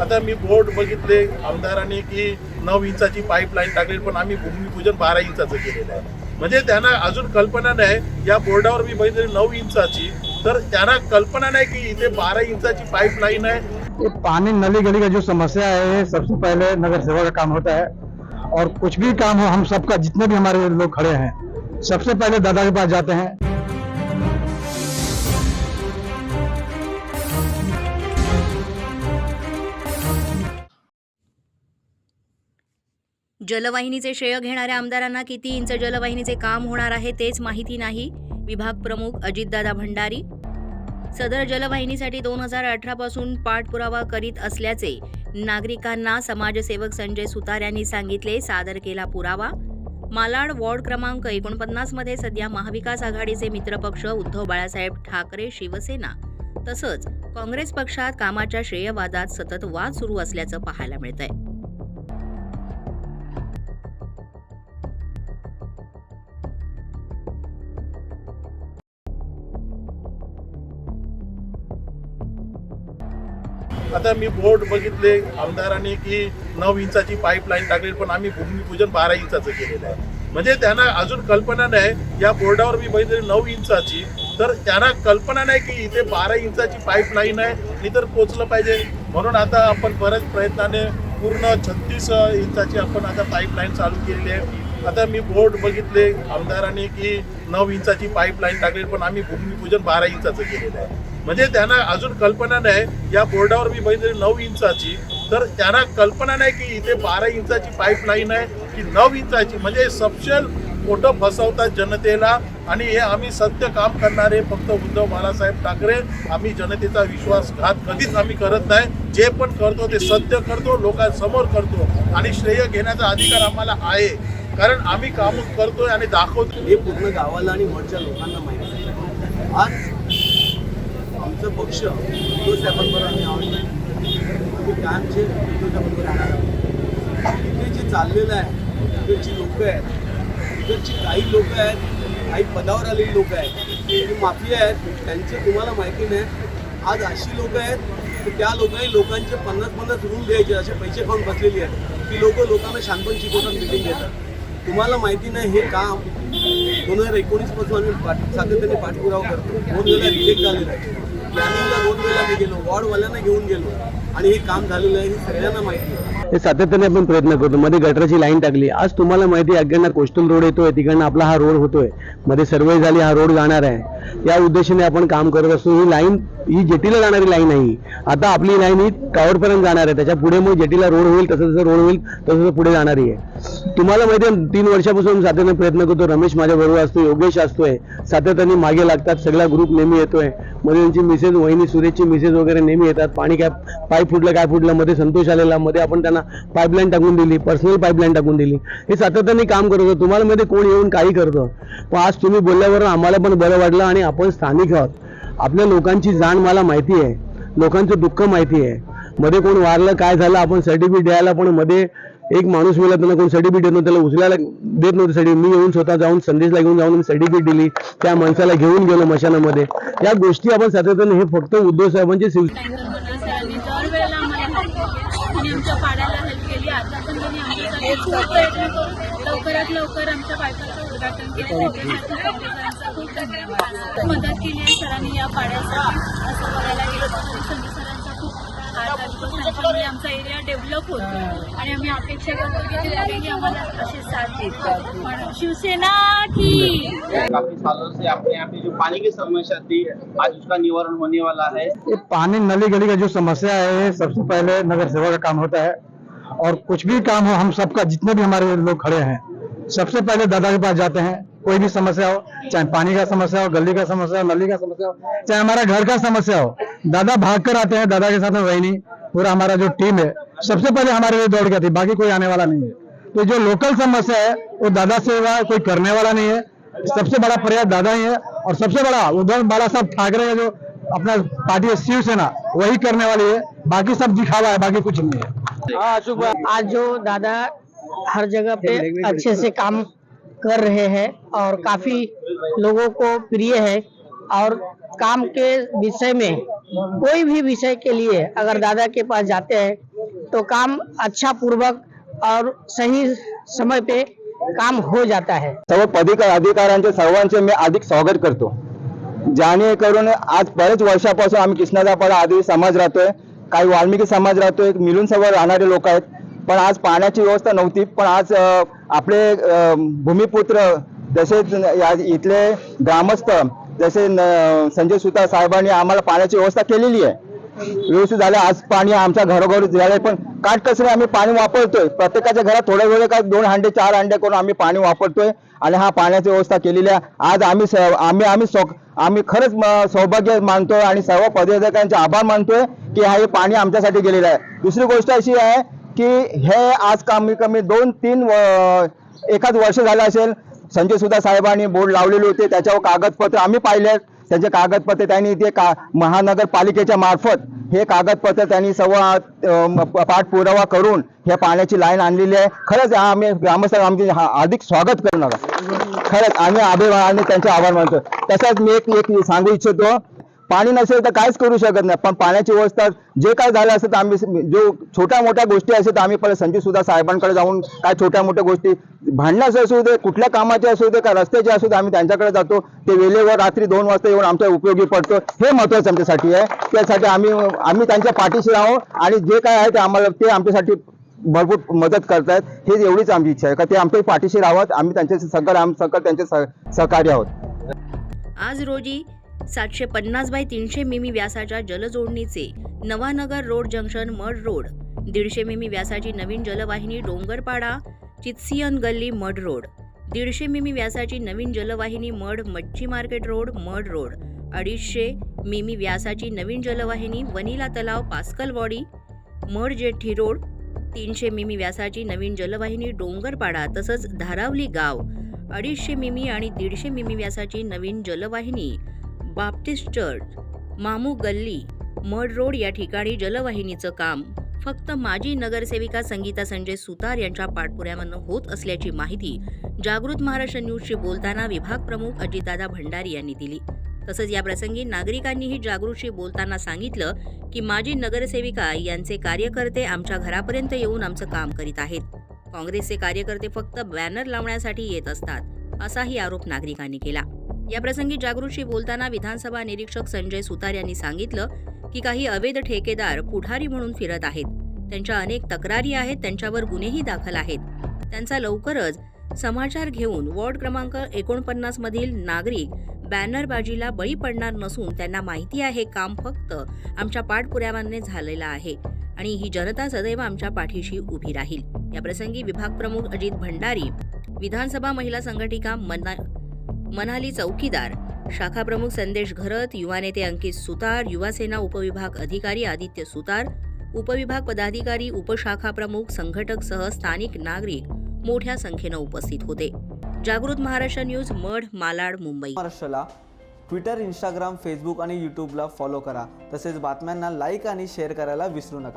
आता मी बोर्ड बघितले आमदारांनी की नऊ इंचाची पाईपलाईन टाकली पण आम्ही भूमिपूजन बारा इंचाचं केलेलं आहे. म्हणजे त्यांना अजून कल्पना नाही या बोर्डावर मी बघितली नऊ इंचाची तर त्यांना कल्पना नाही की इथे बारा इंचाची पाईपलाईन आहे. ये पानी नली गली का जो समस्या है ये सबसे पहले नगर सेवा का काम होता है। और कुछ भी काम हो हम सबका जितने भी हमारे लोग खड़े हैं सबसे पहले दादा के पास जाते हैं। जलवाहिनीचे श्रेय घेणाऱ्या आमदारांना किती इंच जलवाहिनीचे काम होणार आहे तेच माहिती नाही. विभाग प्रमुख अजितदादा भंडारी. सदर जलवाहिनीसाठी दोन हजार अठरा पासून पाठपुरावा करीत असल्याचे नागरिकांना समाजसेवक संजय सुतार यांनी सांगितले सादर केला पुरावा. मालाड वॉर्ड क्रमांक एकोणपन्नासमध्ये सध्या महाविकास आघाडीचे मित्रपक्ष उद्धव बाळासाहेब ठाकरे शिवसेना. तसंच काँग्रेस पक्षात कामाच्या श्रेयवादात सतत वाद सुरू असल्याचं पाहायला मिळतंय. आता मी बोर्ड बघितले आमदारांनी की नऊ इंचाची पाईपलाईन टाकली पण आम्ही भूमिपूजन बारा इंचाचं केलेलं आहे. म्हणजे त्यांना अजून कल्पना नाही या बोर्डावर मी बघितली नऊ इंचाची तर त्यांना कल्पना नाही की इथे बारा इंचाची पाईपलाईन आहे ती तर पोचलं पाहिजे. म्हणून आता आपण बऱ्याच प्रयत्नाने पूर्ण छत्तीस इंचाची आपण आता पाईपलाईन चालू केलेली आहे. आता मी बोर्ड बघितले आमदारांनी की नऊ इंचाची पाईपलाईन टाकली पण आम्ही भूमिपूजन बारा इंचाचं केलेलं आहे. म्हणजे त्यांना अजून कल्पना नाही. या बोर्डावर मी बघितली नऊ इंचाची. तर त्यांना कल्पना नाही की इथे बारा इंचाची पाईपलाईन आहे की नऊ इंचाची. म्हणजे सपशल मोठं फसवतात जनतेला. आणि हे आम्ही सत्य काम करणारे फक्त उद्धव बाळासाहेब ठाकरे. आम्ही जनतेचा विश्वासघात कधीच आम्ही करत नाही. जे पण करतो ते सत्य करतो लोकांसमोर करतो. आणि श्रेय घेण्याचा अधिकार आम्हाला आहे. कारण आम्ही काम करतोय आणि दाखवतो हे पूर्ण गावाला आणि वरच्या लोकांना माहिती आज आमचा पक्ष उद्धव साहेबांबरोबर आम्ही आवडतो कायमचे उद्धव राहणार आहोत इथे जे चाललेलं आहे इकडची लोक आहेत इकडची काही लोक आहेत काही पदावर आलेली लोक आहेत जी माफिया आहेत त्यांचे तुम्हाला माहिती नाही. आज अशी लोक आहेत की त्या लोकांनी लोकांचे पन्नास पन्नास रूल द्यायचे असे पैसे खाऊन बसलेली आहेत. की लोक लोकांना शांतपण शिकवतात मिटिंग घेतात. तुम्हाला माहिती नाही हे काम दोन हजार एकोणीसपासून आम्ही पाठ सातत्याने पाठपुरावा करतो. दोन वेळा रिजेक्ट झालेला आहे. प्लॅनिंगला दोन वेळा मी गेलो. वॉर्डवाल्यांना घेऊन गेलो. आणि हे काम झालेलं आहे हे सगळ्यांना माहिती आहे. हे सातत्याने आपण प्रयत्न करतो. मध्ये गटराची लाईन टाकली. आज तुम्हाला माहिती आहे अगदी कोस्टल रोड येतोय. तिकडनं आपला हा रोड होतोय. मध्ये सर्वे झाली हा रोड जाणार आहे. या उद्देशाने आपण काम करत असतो. ही लाईन ही जेटीला जाणारी लाईन नाही आता आपली लाईन ही कावडपर्यंत जाणार आहे. त्याच्या पुढे मग जेटीला रोड होईल तसं जसं रोड होईल तसं तसं पुढे जाणारी आहे. तुम्हाला माहिती आहे तीन वर्षापासून सातत्याने प्रयत्न करतो. रमेश माझ्याबरोबर असतो योगेश असतोय. सातत्याने मागे लागतात सगळा ग्रुप नेहमी येतोय. मध्ये त्यांची मिसेज वहिनी सुरेशची मिसेज वगैरे नेहमी येतात. पाणी काय पाईप फुटलं काय फुटलं मध्ये संतोष आलेला. मध्ये आपण त्यांना पाईपलाईन टाकून दिली पर्सनल पाईपलाईन टाकून दिली. हे सातत्याने काम करत होतं. तुम्हाला मध्ये कोण येऊन काही करतं. पण आज तुम्ही बोलल्यावर आम्हाला पण बरं वाटलं आणि आपण स्थानिक आहोत. आपल्या लोकांची जाण मला माहिती आहे. लोकांचं दुःख माहिती आहे. मध्ये कोण वारलं काय झालं आपण सर्टिफिकेट द्यायला पण मध्ये एक माणूस मिळत त्यांना कोण सर्टिफिकेट देत नव्हतं त्याला उचलायला देत नव्हते सर्टिफिकेट मी येऊन स्वतः जाऊन संदेशला घेऊन जाऊन सर्टिफिकेट दिली त्या माणसाला घेऊन गेलो मशानामध्ये. या गोष्टी आपण सातत्याने हे फक्त उद्धव साहेबांचे शिव टँकर बनवण्यासाठी आणि दरवेळेला आम्हाला हेल्प केली त्यांनी आमच्या पाड्याला हेल्प केली. आता पण त्यांनी आमच्यासाठी खूप प्रयत्न करून लवकरात लवकर आमच्या पायपाचं उद्घाटन केलं. खूप धन्यवाद. मदत केली आहे सरांनी या पाड्यासाठी. असं बघायला गेलं तर संजय सरांचा खूप हात आहे because त्यांच्यामुळे आमचा एरिया डेव्हलप होतो. आणि आम्ही अपेक्षा करतो की ते सगळेही आम्हाला असे साथ देतात पण शिवसेना की काफ़ी सालों से अपने यहाँ पे जो पानी की समस्या थी आज उसका निवारण होने वाला है। ये पानी नली गली का जो समस्या है सबसे पहले नगर सेवा का काम होता है। और कुछ भी काम हो हम सबका जितने भी हमारे लोग खड़े हैं सबसे पहले दादा के पास जाते हैं। कोई भी समस्या हो, चाहे पानी का समस्या हो, गली का समस्या हो, नली का समस्या हो, चाहे हमारा घर का समस्या हो, दादा भाग कर आते हैं, दादा के साथ में वही पूरा हमारा जो टीम है, सबसे पहले हमारे लिए दौड़ आती है बाकी कोई आने वाला नहीं है। तो जो लोकल समस्या है, वो दादा से कोई करने वाला नहीं है, सबसे बड़ा प्रयास दादा ही है, और सबसे बड़ा उद्धव बाला साहब ठाकरे का जो अपना पार्टी है शिवसेना वही करने वाली है, बाकी सब दिखावा है, बाकी कुछ नहीं है। आज जो दादा हर जगह पे अच्छे से काम कर रहे हैं और काफ़ी लोगों को प्रिय है और काम के विषय में कोई भी विषय के लिए अगर दादा के पास जाते हैं तो काम अच्छा पूर्वक और सही समय पे काम हो जाता है। सर्व पदाधिका अधिकाऱ्यांचे सर्वांचे मी अधिक स्वागत करतो। जेणेकरून आज बरेच वर्षापासून आम्ही कृष्णाजापाडा आदिवासी समाज राहतोय, काही वाल्मिकी समाज राहतोय मिळून सर्व राहणारे आहेत पण आज पाण्याची व्यवस्था नव्हती. पण आज आपले भूमिपुत्र तसेच इथले ग्रामस्थ जसे संजय सुतार साहेबांनी आम्हाला पाण्याची व्यवस्था केलेली आहे. व्यवस्थित झालं. आज पाणी आमच्या घरोघर झालंय. पण काटकसरी आम्ही पाणी वापरतोय? प्रत्येकाच्या घरात थोड्या वेळ काय दोन हांडे चार हांडे करून आम्ही पाणी वापरतोय आणि हा पाण्याची व्यवस्था केलेली आहे. आज आम्ही आम्ही आम्ही आम्ही खरंच सौभाग्य मानतोय आणि सर्व पदाधिकाऱ्यांचे आभार मानतोय की हा हे पाणी आमच्यासाठी गेलेलं आहे. दुसरी गोष्ट अशी आहे की हे आज कमी कमी दोन तीन व- एखाद वर्ष झालं असेल. संजय सुधा साहेबांनी बोर्ड लावलेले होते. त्याच्यावर कागदपत्र आम्ही पाहिले त्यांचे कागदपत्र त्यांनी ते का महानगरपालिकेच्या मार्फत हे कागदपत्र त्यांनी सर्व पाठपुरावा करून हे पाण्याची लाईन आणलेली आहे. खरंच आम्ही ग्रामस्थ आमचे हा- अधिक स्वागत करणार खरंच आम्ही अभिमानाने त्यांचे आभार मानतो. तसंच मी एक एक सांगू इच्छितो. पाणी नसेल तर काहीच करू शकत नाही. पण पाण्याची व्यवस्था जे काय झालं असेल तर आम्ही जो छोट्या मोठ्या गोष्टी असेल तर आम्ही पहिले संजय सुद्धा साहेबांकडे जाऊन काय छोट्या मोठ्या गोष्टी भांडणाचे असू दे कुठल्या कामाचे असू दे का रस्त्याचे असू दे आम्ही त्यांच्याकडे जातो. ते वेळेवर रात्री दोन वाजता येऊन आमच्या उपयोगी पडतो. हे महत्वाचं आमच्यासाठी आहे. त्यासाठी आम्ही आम्ही त्यांच्या पाठीशी राहू आणि जे काय आहे ते आम्हाला ते आमच्यासाठी भरपूर मदत करतायत. हे एवढीच आमची इच्छा आहे. का ते आमच्या पाठीशी राहावं. आम्ही त्यांच्या सकाळ आम सगळं त्यांचे सहकार्य आहोत. आज रोजी सातशे पन्नास बाय तीनशे मिमी व्यासाच्या जलजोडणीचे Navanagar road junction Madh road दीडशे मिमी व्यासाची नवीन जलवाहिनी डोंगरपाडा चित्सियन गल्ली मड रोड दीडशे मिमी व्यासाची नवीन जलवाहिनी मड मच्छी मार्केट रोड मड रोड अडीचशे मिमी व्यासाची नवीन जलवाहिनी वनिला तलाव पास्कलवाडी मड जेठी रोड तीनशे मिमी व्यासाची नवीन जलवाहिनी डोंगरपाडा तसंच धारावली गाव अडीचशे मिमी आणि दीडशे मिमी व्यासाची नवीन जलवाहिनी बाप्टिस्ट चर्च मामू गल्ली मड रोड या ठिकाणी जलवाहिनीचं काम. फक्त माजी नगरसेविका संगीता संजय सुतार यांच्या पाठपुऱ्यामधनं होत असल्याची माहिती जागृत महाराष्ट्र न्यूजशी बोलताना विभाग प्रमुख अजितदादा भंडारी यांनी दिली. तसंच या प्रसंगी नागरिकांनीही जागृतशी बोलताना सांगितलं की माजी नगरसेविका यांचे कार्यकर्ते आमच्या घरापर्यंत येऊन आमचं काम करीत आहेत. काँग्रेसचे कार्यकर्ते फक्त बॅनर लावण्यासाठी येत असतात असाही आरोप नागरिकांनी केला. या प्रसंगी जागृतशी बोलताना विधानसभा निरीक्षक संजय सुतार यांनी सांगितलं की काही अवैध ठेकेदार पुढारी म्हणून फिरत आहेत. त्यांच्या अनेक तक्रारी आहेत त्यांच्यावर गुन्हेही दाखल आहेत. त्यांचा लवकरच समाचार घेऊन वॉर्ड क्रमांक एकोणपन्नास मधील नागरिक बॅनरबाजीला बळी पडणार नसून त्यांना माहिती आहे काम फक्त आमच्या पाठपुराव्याने झालेलं आहे आणि ही जनता सदैव आमच्या पाठीशी उभी राहील. या प्रसंगी विभाग प्रमुख अजित भंडारी विधानसभा महिला संघटिका मना मनाली चौकीदार शाखा प्रमुख संदेश घरत युवा नेते अंकित सुतार युवासेना उपविभाग अधिकारी आदित्य सुतार उपविभाग पदाधिकारी उपशाखा प्रमुख संघटक सह स्थानिक नागरिक मोठ्या संख्येनं उपस्थित होते. जागृत महाराष्ट्र न्यूज मढ मालाड मुंबई. महाराष्ट्राला ट्विटर इंस्टाग्राम फेसबुक आणि यूट्यूबला फॉलो करा. तसेच बातम्यांना लाईक आणि शेअर करायला विसरू नका.